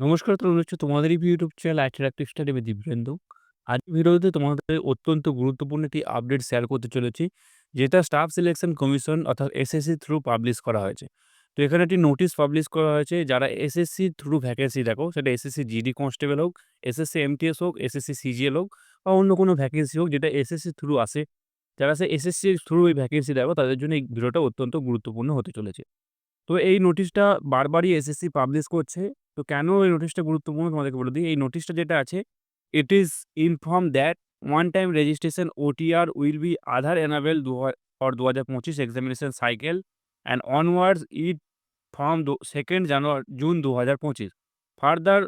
নমস্কার তরুণ হচ্ছে তোমাদেরই YouTube channel attractive study with Dibyendu. আজকের ভিডিওতে তোমাদের অত্যন্ত গুরুত্বপূর্ণ একটি আপডেট শেয়ার করতে চলেছি। যেটা স্টাফ সিলেকশন কমিশন অর্থাৎ এসএসসি থ্রু পাবলিশ করা হয়েছে। তো এখানে একটি নোটিশ পাবলিশ করা হয়েছে যারা এসএসসি থ্রু ভ্যাকেন্সি দেখো সেটা এসএসসি জিডি কনস্টেবল হোক, এসএসসি এমটিএস হোক, এসএসসি সিজিএল হোক বা অন্য কোনো ভ্যাকেন্সি হোক যেটা এসএসসি থ্রু আসে। যারা সে এসএসসির থ্রু এই ভ্যাকেন্সি দেখো তাদের জন্য এই ভিডিওটা অত্যন্ত গুরুত্বপূর্ণ হতে চলেছে। তো এই নোটিশটা বারবারই এসএসসি পাবলিশ করছে। তো কেন এই নোটিশটা গুরুত্বপূর্ণ তোমাদেরকে বলে দিই। এই নোটিশটা যেটা আছে, it is inform that one time registration OTR will be Aadhaar enabled for ২০২৫ examination cycle and onwards it from though 2nd January June ২০২৫ further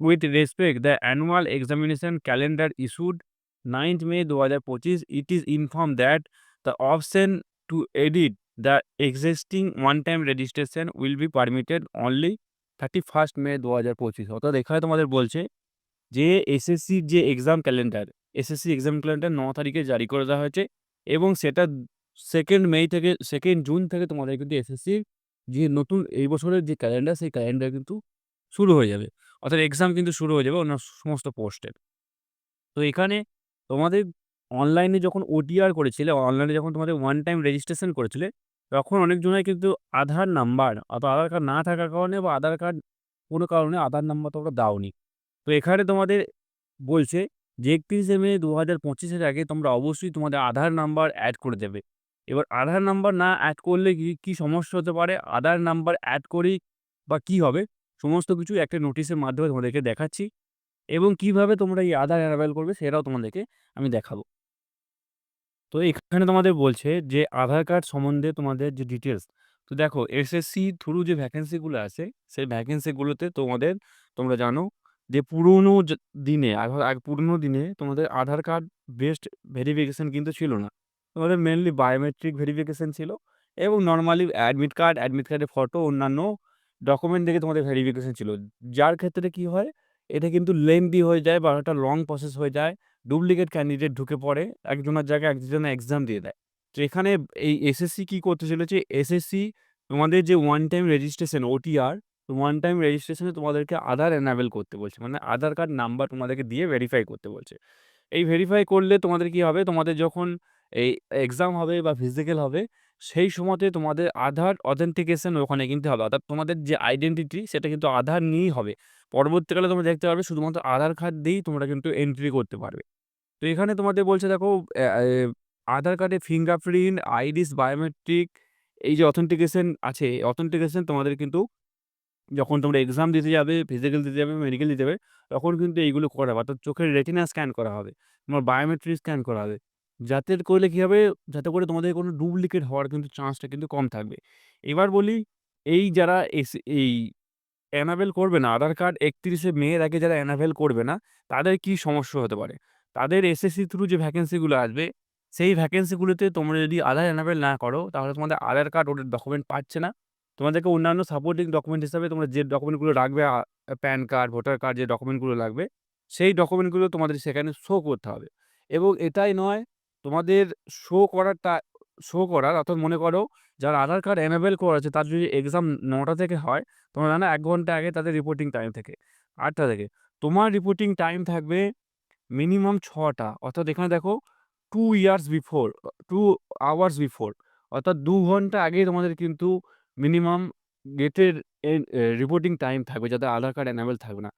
with respect the annual examination calendar issued 9th May ২০২৫ it is inform that the option to edit the existing one time registration will be permitted only 31st May ২০২৫ অর্থাৎ এখানে তোমাদের বলছে যে এসএসসির যে exam calendar, SSC exam calendar ৯ তারিখে জারি করে দেওয়া হয়েছে এবং সেটা সেকেন্ড মে থেকে সেকেন্ড জুন থেকে তোমাদের কিন্তু এসএসসির যে নতুন এই বছরের যে ক্যালেন্ডার সেই ক্যালেন্ডার কিন্তু শুরু হয়ে যাবে। অর্থাৎ এক্সাম কিন্তু শুরু হয়ে যাবে অন্য সমস্ত পোস্টের। তো এখানে তোমাদের অনলাইনে যখন ওটিআর করেছিলে, অনলাইনে যখন তোমাদের ওয়ান টাইম রেজিস্ট্রেশন করেছিলে, তখন অনেকজনের কিন্তু আধার নাম্বার অথবা আধার কার্ড না থাকার কারণে বা আধার কার্ড কোনো কারণে আধার নাম্বার তোমরা দাওনি। তো এখানে তোমাদের বলছে যে ৩১শে মে দু হাজার পঁচিশের আগে তোমরা অবশ্যই তোমাদের আধার নাম্বার অ্যাড করে দেবে। এবার আধার নাম্বার না অ্যাড করলে কি, কী সমস্যা হতে পারে? আধার নাম্বার অ্যাড করেই বা কি হবে? সমস্ত কিছু একটা নোটিশের মাধ্যমে তোমাদেরকে দেখাচ্ছি এবং কীভাবে তোমরা এই আধার এনাবেল করবে সেটাও তোমাদেরকে আমি দেখাবো। তো এখানে তোমাদের বলছে যে আধার কার্ড সম্বন্ধে তোমাদের যে ডিটেলস তো দেখো এসএসসি থ্রু যে ভ্যাকেন্সিগুলো আছে সেই ভ্যাকেন্সিগুলোতে তোমাদের তোমরা জানো যে পুরনো দিনে আগ পুরনো দিনে তোমাদের আধার কার্ড বেসড ভেরিফিকেশন কিন্তু ছিল না। তোমাদের মেনলি বায়োমেট্রিক ভেরিফিকেশন ছিল এবং নর্মালি অ্যাডমিট কার্ড, অ্যাডমিট কার্ডের ফটো অন্যান্য ডকুমেন্ট দেখে তোমাদের ভেরিফিকেশন ছিল। যার ক্ষেত্রে কি হয়? এটা কিন্তু লেংথি হয়ে যায় বা একটা লং প্রসেস হয়ে যায়। ডুপ্লিকেট ক্যান্ডিডেট ঢুকে পড়ে। একজনের জায়গায় একজনে এক্সাম দিয়ে দেয়। তো এখানে এই এসএসসি কি করতে চলেছে? এসএসসি তোমাদের যে one time registration OTR, one time রেজিস্ট্রেশনে তোমাদেরকে আধার এনাবেল করতে বলছে। মানে আধার কার্ড নাম্বার তোমাদেরকে দিয়ে ভেরিফাই করতে বলছে। এই ভেরিফাই করলে তোমাদের কি হবে? তোমাদের যখন এই এক্সাম হবে বা ফিজিক্যাল হবে, সেই সময়তে তোমাদের আধার অথেন্টিকেশন ওখানে কিনতে হবে। অর্থাৎ তোমাদের যে আইডেন্টিটি সেটা কিন্তু আধার নিয়েই হবে। পরবর্তীকালে তোমরা দেখতে পারবে শুধুমাত্র আধার কার্ড দিয়েই তোমরা কিন্তু এন্ট্রি করতে পারবে। তো এখানে তোমাদের বলছে দেখো আধার কার্ডে ফিঙ্গারপ্রিন্ট, আইরিস বায়োমেট্রিক এই যে অথেন্টিকেশন আছে, অথেন্টিকেশন তোমাদের কিন্তু যখন তোমরা এক্সাম দিতে যাবে, ফিজিক্যাল দিতে যাবে, মেডিকেল দিতে যাবে, তখন কিন্তু এইগুলো করা হবে। অর্থাৎ চোখের রেটিনা স্ক্যান করা হবে। তোমার বায়োমেট্রিক স্ক্যান করা হবে। যাতে করলে কী হবে? যাতে করে তোমাদের কোনো ডুপ্লিকেট হওয়ার কিন্তু চান্সটা কিন্তু কম থাকবে। এবার বলি এই যারা এই এনাবেল করবে না, আধার কার্ড ৩১শে মেয়ের আগে যারা এনাবেল করবে না, তাদের কি সমস্যা হতে পারে? তাদের এসএসসি থ্রু যে ভ্যাকেন্সিগুলো আসবে, সেই ভ্যাকেন্সিগুলোতে তোমরা যদি আধার এনাবেল না করো, তাহলে তোমাদের আধার কার্ড ওটার ডকুমেন্ট পাচ্ছে না। তোমাদেরকে অন্যান্য সাপোর্টিং ডকুমেন্ট হিসাবে তোমরা যে ডকুমেন্টগুলো রাখবে প্যান কার্ড, ভোটার কার্ড যে ডকুমেন্টগুলো লাগবে, সেই ডকুমেন্টগুলো তোমাদের সেখানে শো করতে হবে। এবং এটাই নয়, তোমাদের শো করারটা শো করার অর্থাৎ মনে করো যারা আধার কার্ড এনাবেল করা আছে তার যদি এক্সাম নটা থেকে হয়, তোমরা জানো এক ঘণ্টা আগে তাদের রিপোর্টিং টাইম থাকে আটটা থেকে। তোমার রিপোর্টিং টাইম থাকবে মিনিমাম ছটা অর্থাৎ এখানে দেখো two years before two hours before অর্থাৎ দু ঘণ্টা আগেই তোমাদের কিন্তু মিনিমাম গেটের রিপোর্টিং টাইম থাকবে যাতে আধার কার্ড এনাবেল থাকবে না।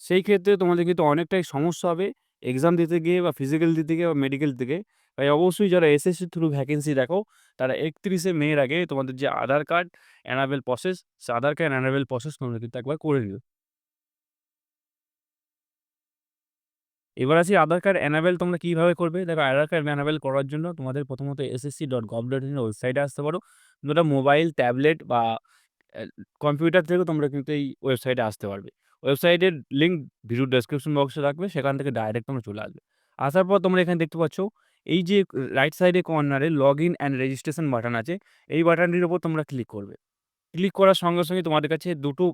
সেই ক্ষেত্রে তোমাদের কিন্তু অনেকটাই সমস্যা হবে এক্সাম দিতে গিয়ে বা ফিজিক্যাল দিতে গিয়ে বা মেডিকেল থেকে। তাই অবশ্যই যারা এসএসসি থ্রু ভ্যাকেন্সি দেখো, তারা ৩১শে মে এর আগে তোমাদের যে আধার কার্ড অ্যানাবেল প্রসেস, সে আধার কার্ড অ্যানাবেল প্রসেস তোমরা কিন্তু একবার করে নিও। এবার আসি আধার কার্ড অ্যানাবেল তোমরা কীভাবে করবে? দেখো আধার কার্ড অ্যানাবেল করার জন্য তোমাদের প্রথমত এসএসসি.gov.in এর ওয়েবসাইটে আসতে পারো। তোমরা মোবাইল, ট্যাবলেট বা কম্পিউটার থেকেও তোমরা কিন্তু এই ওয়েবসাইটে আসতে পারবে। ওয়েবসাইটের লিঙ্ক ভিডিও ডেসক্রিপশন বক্সে রাখবে সেখান থেকে ডাইরেক্ট তোমরা চলে আসবে। আসার পর তোমরা এখানে দেখতে পাচ্ছ, এই যে রাইট সাইডে কর্নারে log in and registration button আছে, এই বাটনটির উপর তোমরা ক্লিক করবে। ক্লিক করার সঙ্গে, সঙ্গে তোমাদের কাছে দুটো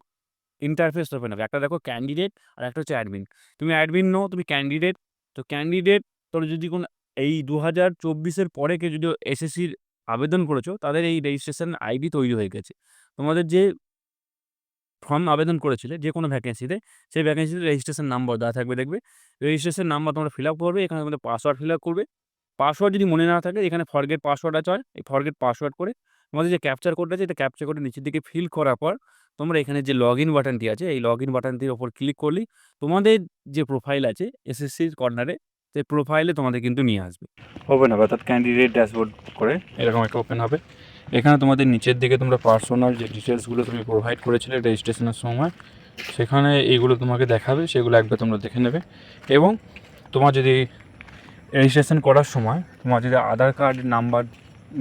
ইন্টারফেস ওপেন হবে। একটা দেখো ক্যান্ডিডেট আর একটা হচ্ছে অ্যাডমিন। তুমি অ্যাডমিন নো তুমি ক্যান্ডিডেট। তো ক্যান্ডিডেট তোর যদি কোনো এই দু হাজার চব্বিশের পরে কেউ যদি এসএসসির আবেদন করেছ, তাদের এই রেজিস্ট্রেশন আইডি তৈরি হয়ে গেছে। তোমাদের যে ফর্ম আবেদন করেছিলে যে কোনো ভ্যাকেন্সিতে সেই ভ্যাকেন্সিতে রেজিস্ট্রেশন নাম্বার দেওয়া থাকবে দেখবে রেজিস্ট্রেশন নাম্বার তোমরা ফিল আপ করবে এখানে তোমাদের পাসওয়ার্ড ফিল আপ করবে পাসওয়ার্ড যদি মনে না থাকে এখানে ফরগেট পাসওয়ার্ড আছে হয় এই ফরগেট পাসওয়ার্ড করে তোমাদের যে ক্যাপচার কোডটা আছে এটা ক্যাপচার করে নিচের দিকে ফিল করার পর তোমরা এখানে যে লগ ইন বাটনটি আছে এই লগ ইন বাটনটির ওপর ক্লিক করলেই তোমাদের যে প্রোফাইল আছে এসএসসির কর্নারে সেই প্রোফাইলে তোমাদের কিন্তু নিয়ে আসবে। ওপেন হবে অর্থাৎ ক্যান্ডিডেট ড্যাশবোর্ড করে। এরকম একটা ওপেন হবে। এখানে তোমাদের নিচের দিকে তোমরা পার্সোনাল যে ডিটেলসগুলো তুমি প্রোভাইড করেছিলে রেজিস্ট্রেশনের সময় সেখানে এইগুলো তোমাকে দেখাবে সেগুলো একবার তোমরা দেখে নেবে। এবং তোমার যদি রেজিস্ট্রেশন করার সময় তোমার যদি আধার কার্ড নাম্বার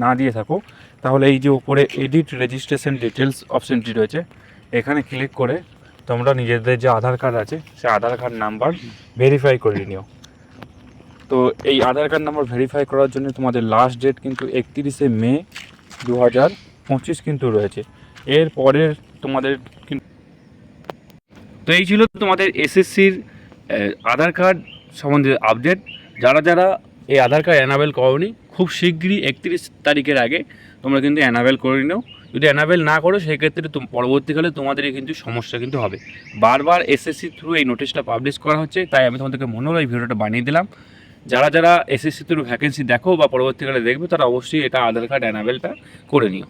না দিয়ে থাকো, তাহলে এই যে উপরে এডিট রেজিস্ট্রেশন ডিটেলস অপশানটি রয়েছে, এখানে ক্লিক করে তোমরা নিজেদের যে আধার কার্ড আছে, সে আধার কার্ড নাম্বার ভেরিফাই করে নিও। তো এই আধার কার্ড নাম্বার ভেরিফাই করার জন্য তোমাদের লাস্ট ডেট কিন্তু একত্রিশে মে দু হাজার পঁচিশ কিন্তু রয়েছে। এর পরের তোমাদের তো এই ছিল তোমাদের এসএসসির আধার কার্ড সম্বন্ধে আপডেট যারা যারা এই আধার কার্ড অ্যানাবেল করনি, খুব শীঘ্রই একত্রিশ তারিখের আগে তোমরা কিন্তু অ্যানাবেল করে নাও। যদি অ্যানাবেল না করো, সেক্ষেত্রে পরবর্তীকালে তোমাদের কিন্তু সমস্যা কিন্তু হবে। বারবার এসএসসি থ্রু এই নোটিশটা পাবলিশ করা হচ্ছে, তাই আমি তোমাদেরকে মনে হলো এই ভিডিওটা বানিয়ে দিলাম। যারা যারা এসএসসি থ্রু ভ্যাকেন্সি দেখো বা পরবর্তীকালে দেখবে, তারা অবশ্যই এটা আধার কার্ড অ্যানাবেলটা করে নিও।